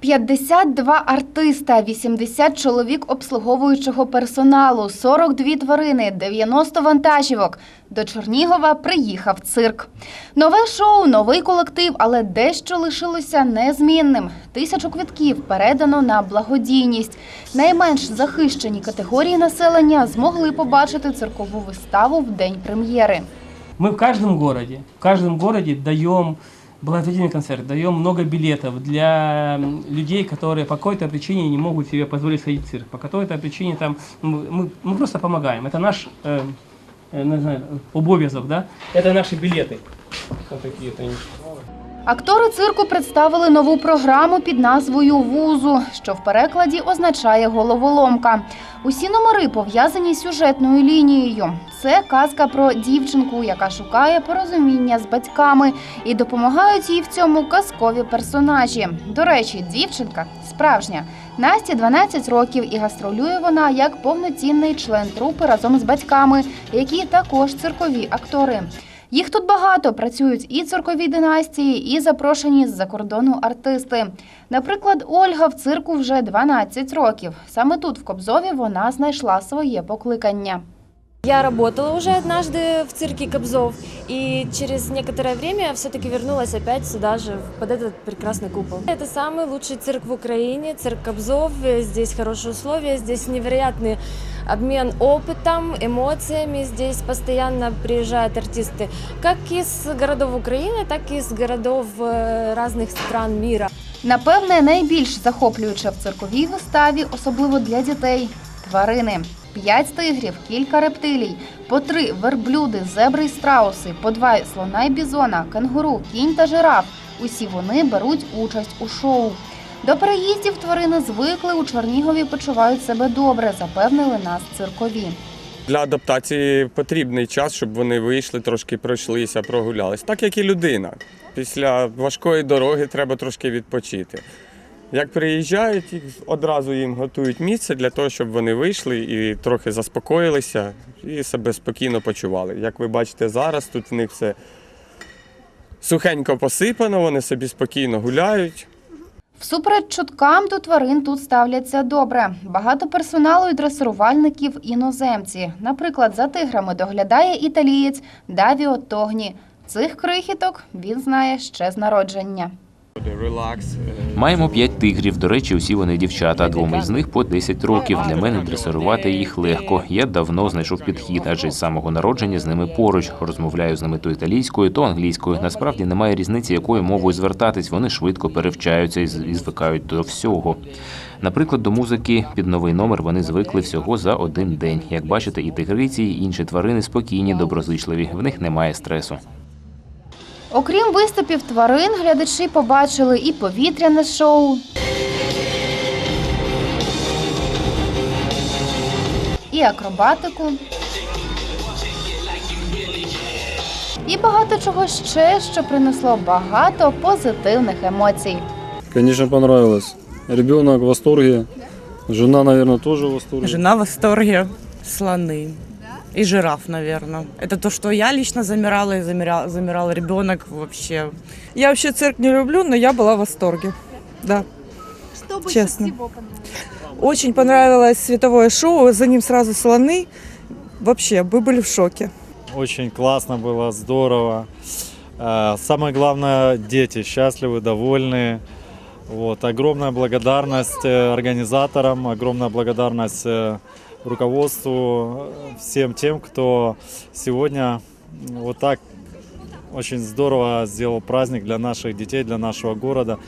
52 артиста, 80 чоловік обслуговуючого персоналу, 42 тварини, 90 вантажівок. До Чернігова приїхав цирк. Нове шоу, новий колектив, але дещо лишилося незмінним. Тисячу квитків передано на благодійність. Найменш захищені категорії населення змогли побачити циркову виставу в день прем'єри. Мы в каждом городе, в каждом городе даем благотворительный концерт, даем много билетов для м, людей, которые по какой-то причине не могут себе позволить сходить в цирк. По какой-то причине там мы, мы- мы просто помогаем. Это наш э, э, не знаю, обовязок, да? Это наши билеты. Вот такие вот они. Актори цирку представили нову програму під назвою Вузу, що в перекладі означає головоломка. Усі номери пов'язані з сюжетною лінією. Це казка про дівчинку, яка шукає порозуміння з батьками, і допомагають їй в цьому казкові персонажі. До речі, дівчинка справжня. Насті 12 років і гастролює вона як повноцінний член трупи разом з батьками, які також циркові актори. Їх тут багато працюють і циркові династії, і запрошені з-за кордону артисти. Наприклад, Ольга в цирку вже 12 років. Саме тут, в Кобзові, вона знайшла своє покликання. Я работала уже однажды в цирке Кобзов, и через некоторое время все-таки вернулась опять сюда же, под этот прекрасный купол. Это самый лучший цирк в Украине, цирк Кобзов. Здесь хорошие условия, здесь невероятный обмен опытом, эмоциями. Здесь постоянно приезжают артисты как из городов Украины, так и из городов э, разных стран мира. Напевне, найбільш захоплююче в цирковій виставі, особливо для дітей тварини. П'ять тигрів, кілька рептилій, по три верблюди, зебри й страуси, по два слона й бізона, кенгуру, кінь та жираф. Усі вони беруть участь у шоу. До переїздів тварини звикли у Чернігові почувають себе добре, запевнили нас циркові. Для адаптації потрібний час, щоб вони вийшли, трошки пройшлися, прогулялись. Так як і людина. Після важкої дороги треба трошки відпочити. Як приїжджають, одразу їм готують місце для того, щоб вони вийшли і трохи заспокоїлися і себе спокійно почували. Як ви бачите зараз, тут в них все сухенько посипано, вони собі спокійно гуляють. Всуперед чуткам до тварин тут ставляться добре. Багато персоналу і дресирувальників іноземці. Наприклад, за тиграми доглядає італієць Давіо Тогні. Цих крихіток він знає ще з народження. Релакс. Маємо п'ять тигрів. До речі, усі вони дівчата. Двом із них по 10 років. Для мене дресирувати їх легко. Я давно знайшов підхід, адже з самого народження з ними поруч. Розмовляю з ними то італійською, то англійською. Насправді немає різниці, якою мовою звертатись. Вони швидко перевчаються і звикають до всього. Наприклад, до музики під новий номер вони звикли всього за один день. Як бачите, і тигриці, і інші тварини спокійні, доброзичливі. В них немає стресу. Окрім виступів тварин, глядачі побачили і повітряне шоу, і акробатику, і багато чого ще, що принесло багато позитивних емоцій. Конечно, понравилось. Ребенок в восторге. Жена, наверное, тоже в восторге. Жена в восторге. Слоны. И жираф, наверное. Это то, что я лично замирала и замирал, замирал ребенок вообще. Я вообще цирк не люблю, но я была в восторге. Да. Честно. Очень понравилось световое шоу, за ним сразу слоны. Вообще, мы были в шоке. Очень классно было, здорово. Э, Самое главное, дети счастливы, довольны. Вот. Огромная благодарность э, организаторам, огромная благодарность э, руководству, э, всем тем, кто сегодня вот так очень здорово сделал праздник для наших детей, для нашего города,